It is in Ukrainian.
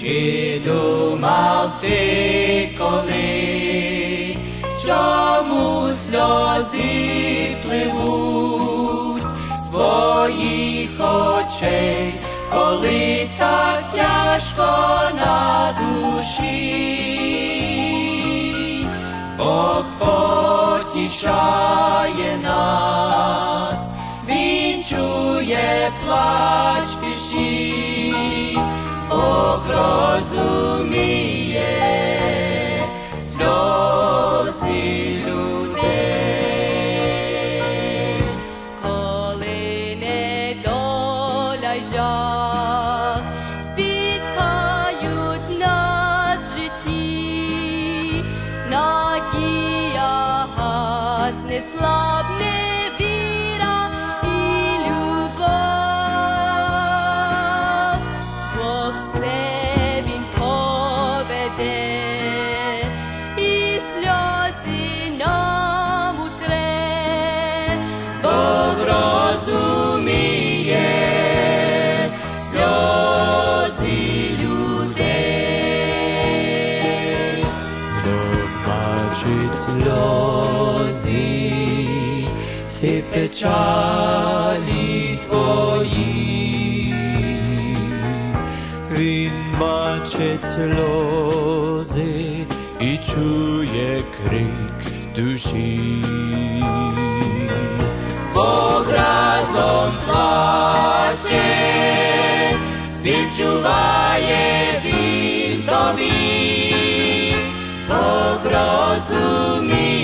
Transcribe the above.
Чи думав ти коли, чому сльози пливуть з твоїх очей, коли так тяжко на душі, Бог потішає нас, Він чує плач піші, Бог розуміє сльози людей. Коли недоля й жах спіткають нас в житті, надія гасне, слабне бачить сльози, всі печалі твої, Він бачить сльози і чує крик душі. Бог разом плаче, співчуває він тобі. to me.